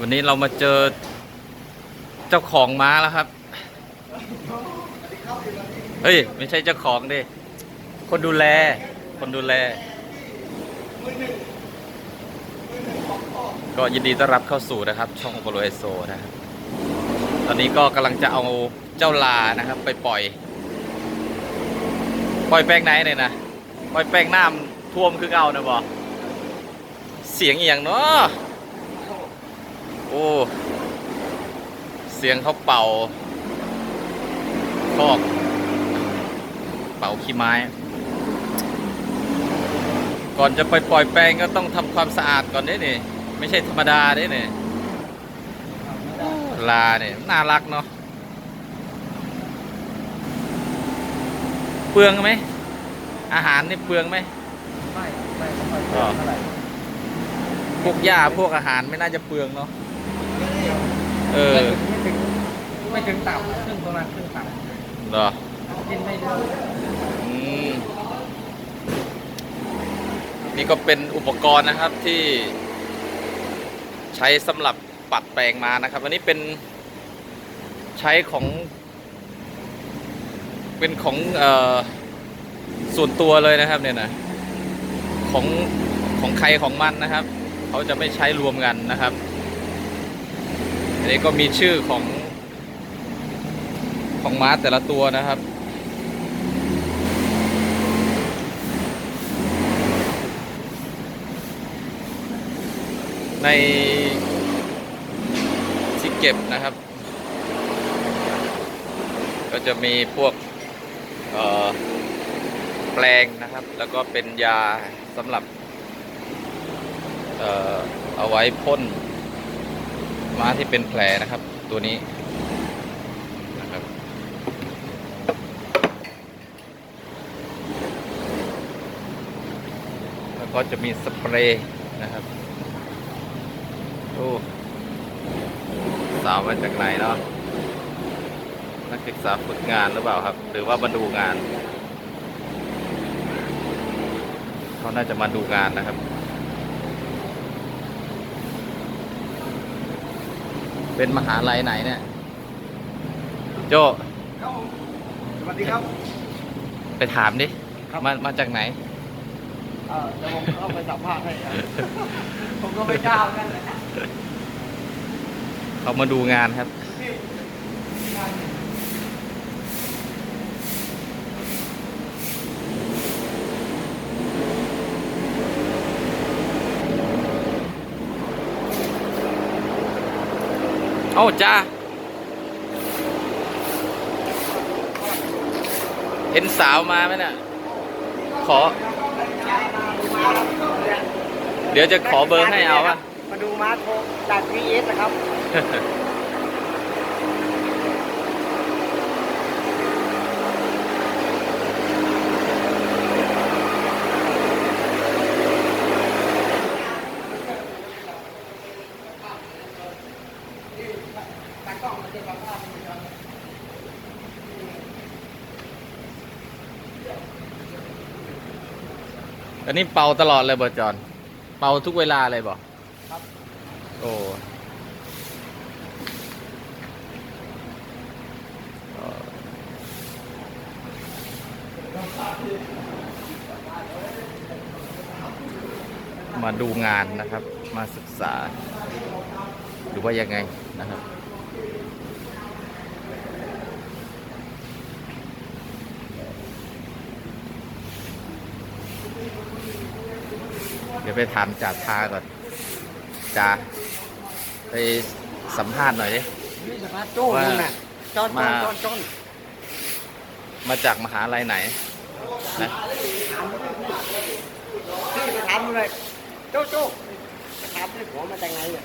วันนี้เรามาเจอเจ้าของม้าแล้วครับ เฮ้ย ไม่ใช่เจ้าของดิ คนดูแล คนดูแล ก็ยินดีต้อนรับเข้าสู่นะครับ ช่องโปโลเอโซนะครับ ตอนนี้ก็กำลังจะเอาเจ้าลานะครับ ไปปล่อย ปล่อยแป้งไหนเนี่ยนะ ปล่อยแป้งน้ำท่วมคือเก่านะบอ เสียงอหย่างเนาะโอ้ เสียงเขาเป่าคอก เป่าขี้ไม้ ก่อนจะไปปล่อยแปลงก็ต้องทำความสะอาดก่อนเด้นี่ไม่ใช่ธรรมดาเด้นี่ลาเนี่ยน่ารักเนาะเปลืองไหมอาหารนี่เปลืองไหมไม่ไม่ไม่ค่อยเปลืองเท่าไหร่ วกหญ้าพวกอาหารไม่น่าจะเปลืองเนาะเออไม่ถึงไม่ถึงต่ำครึ่งประมาณครึ่งต่เหรอำกินได้เยอะอืมนี่ก็เป็นอุปกรณ์นะครับที่ใช้สำหรับปัดแปลงมานะครับ อันนี้เป็นใช้ของ เป็นของเออส่วนตัวเลยนะครับเนี่ยนะของของใครของมันนะครับ เขาจะไม่ใช้รวมกันนะครับ อันนี้ก็มีชื่อของ ของม้าแต่ละตัวนะครับ ในที่เก็บนะครับ ก็จะมีพวกแปลงนะครับ แล้วก็เป็นยาสำหรับ เอเอาไว้พ่นม้าที่เป็นแผลนะครับ ตัวนี้นะครับแล้วก็จะมีสเปรย์นะครับโอ้สาวมาจากไหนเนาะนักศึกษาฝึกงานหรือเปล่าครับ หรือว่ามาดูงาน เขาน่าจะมาดูงานนะครับ เป็นมหาลัยไหนเนี่ย โจครับผมสวัสดีครับไปถามดิครับมามาจากไหนเออเดี๋ยวผมเข้าไปสัมภาษณ์ให้ครับผมก็ไม่กล้าเหมือนกันเลยเขามาดูงานครับ อ้าจ้าเห็นสาวมาไหมน่ะ ขอ เดี๋ยวจะขอเบอร์ให้เอาอะ มาดูม้าโทรจากพีเอสนะครับ อันนี้เป่าตลอดเลยบ่จอน เป่าทุกเวลาเลยบ่ครับ โอ้เอ่อมาดูงานนะครับ มาศึกษาหรือว่ายังไงนะครับ เดี๋ยว ไปถามจ่าทาก่อนจ่าไปสัมภาษณ์หน่อยดิ นี่สภาพโจ้นู่นน่ะจอนจมาอนจอนจอนมาจากมหาลัยไหนนะพี่ไปถามมันเลยโจ้โจ้ไปถามเลยหัวมาจากไหนเนี่ย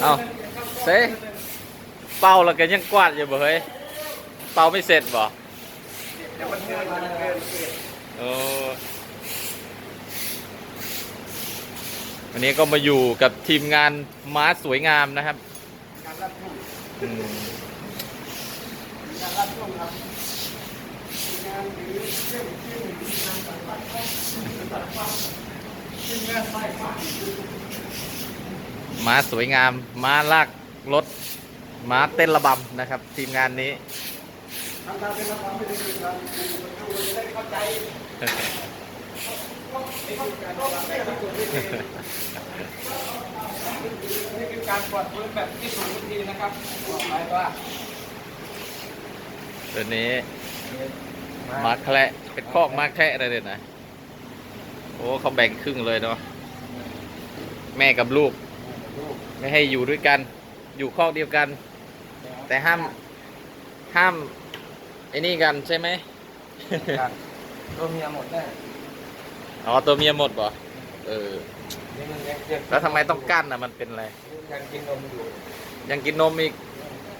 เอาเซ่เป่าแล้วกันยังกวาดอยู่บ่เฮ้ยเป่าไม่เสร็จบ่ เดี๋ยวมันเกินมันเกินเกินเออวันนี้ก็มาอยู่กับทีมงานม้าสวยงามนะครับการรับช่งอืมการรับช่งครับงานม้าสวยงาม ม้าลากรถม้าเต้นระบำนะครับ ทีมงานนี้ ทำตามเป็นระบบไม่ได้เป็นการดูมันดูจะได้เข้าใจนี่คือการปลดพื้นแบบที่ถูกวิธีนะครับบอกไปว่าตัวนี้มาแคะเป็นคอกมาแคระอะไรเลยนะโอ้เขาแบ่งครึ่งเลยเนาะแม่กับลูก ไม่ให้อยู่ด้วยกัน อยู่คอกเดียวกัน แต่ห้ามห้าม ไอ้นี่กันใช่ไหมตัวเมียหมดแน่อ๋อตัวเมียหมดป่ะเออ นี่มันยังยังแล้วทำไมต้องกั้นอะมันเป็นอะไร ยังกินนมอยู่ยังกินนมอีก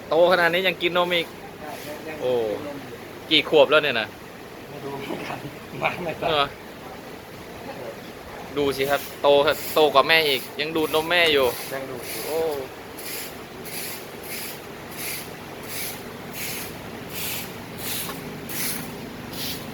โตขนาดนี้ยังกินนมอีกยังยังโอ้ กินนมยู่กี่ขวบแล้วเนี่ยนะไม่รู้เหมือนกันมาไม่ทราเอบอดูสิครับ โตโตกว่าแม่อีก ยังดูดนมแม่อยู่ ยังดูโอ้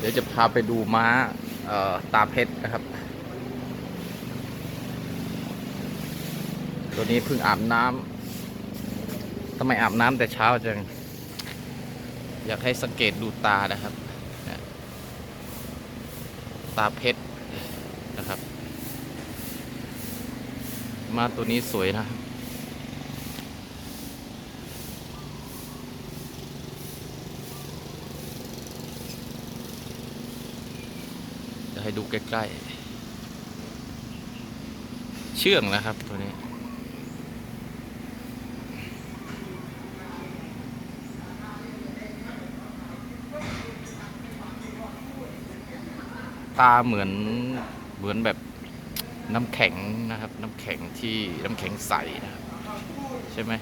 เดี๋ยวจะพาไปดูม้าตาเพชรนะครับ ตัวนี้เพิ่งอาบน้ำทำไมอาบน้ำแต่เช้าจัง อยากให้สังเกตดูตานะครับ ตาเพชรนะครับม้าตัวนี้สวยนะครับะให้ดูใกล้ๆ เชื่องนะครับตัวนี้ ตาเหมือนเหมือนแบบน้ำแข็งนะครับ น้ำแข็งที่น้ำแข็งใสนะครับ ใช่ไหม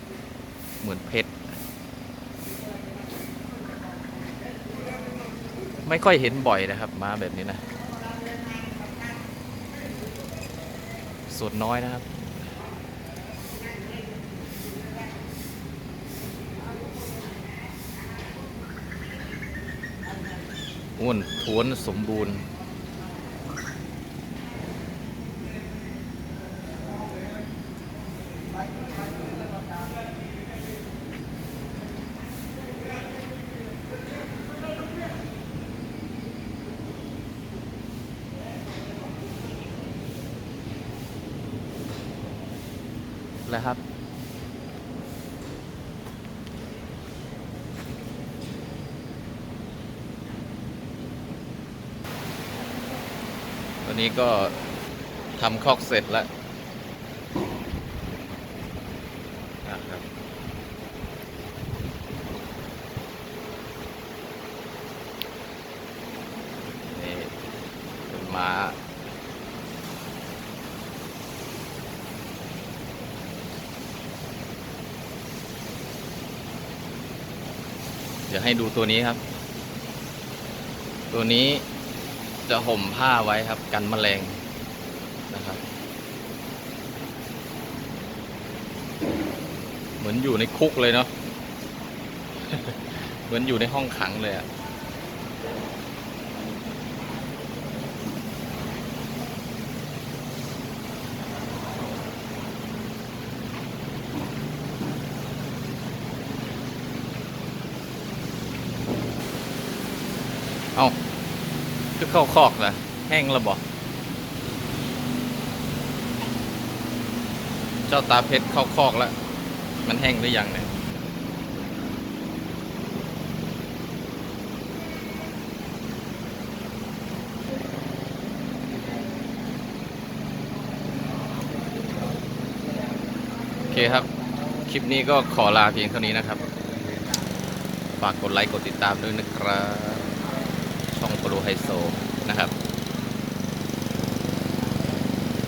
เหมือนเพชรไม่ค่อยเห็นบ่อยนะครับม้าแบบนี้นะ ส่วนน้อยนะครับ อ้วนท้วนสมบูรณ์ แล้วครับ ตอนนี้ก็ทำคอกเสร็จแล้วนะครับนี่เป็นม้า เดี๋ยวให้ดูตัวนี้ครับ ตัวนี้จะห่มผ้าไว้ครับ กันแมลงนะครับ เหมือนอยู่ในคุกเลยเนาะเหมือนอยู่ในห้องขังเลยอะ เอาคือเข้าคอกนะแห้งแล้วบอกเจ้าตาเพชรเข้าคอกแล้ว มันแห้งหรือยังเนี่ยโอเคครับ คลิปนี้ก็ขอลาเพียงเท่านี้นะครับ ฝากกดไลค์ กดติดตามด้วยนะครับ ช่องโปรไฮโซนะครับ